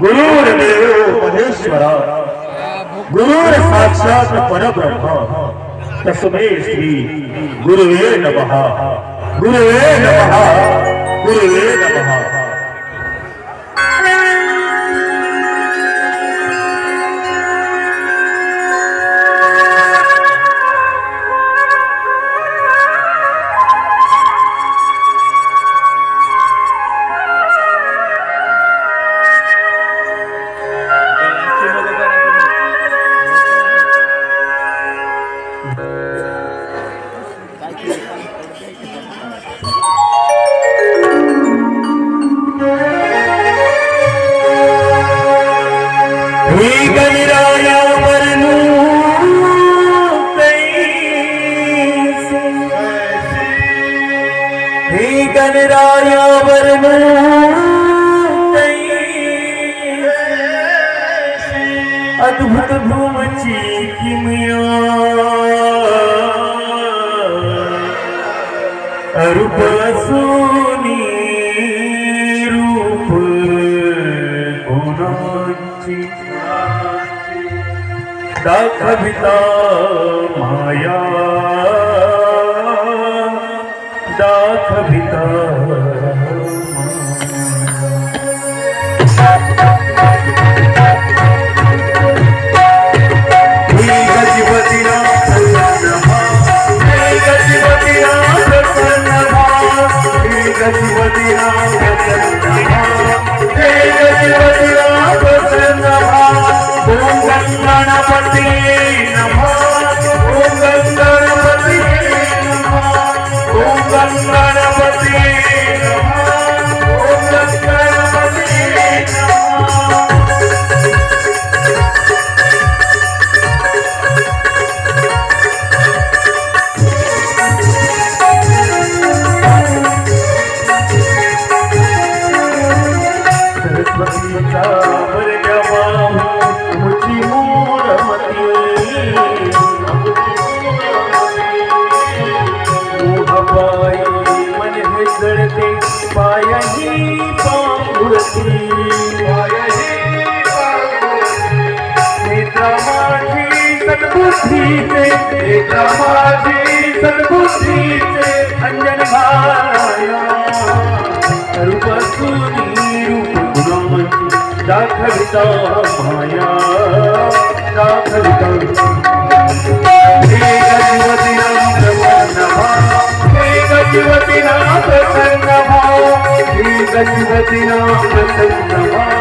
गुरुर्देव महेश्वरा। गुरुर साक्षात परब्रह्म। तस्मे श्री गुरुवे नमः। गुरुवे नमः। गुरुवे नमः। ગણરાયા વરનું અદ્ભુત ભૂમ ચી કિમયા दाखविता माया दाखविता जळते पायही पांघुरती नेत्रा माझी सद्बुद्धीचे नेत्रा माझी सद्बुद्धीचे अंजन घालया रूप सुनी रूप माया। नाम प्रसन्न भाव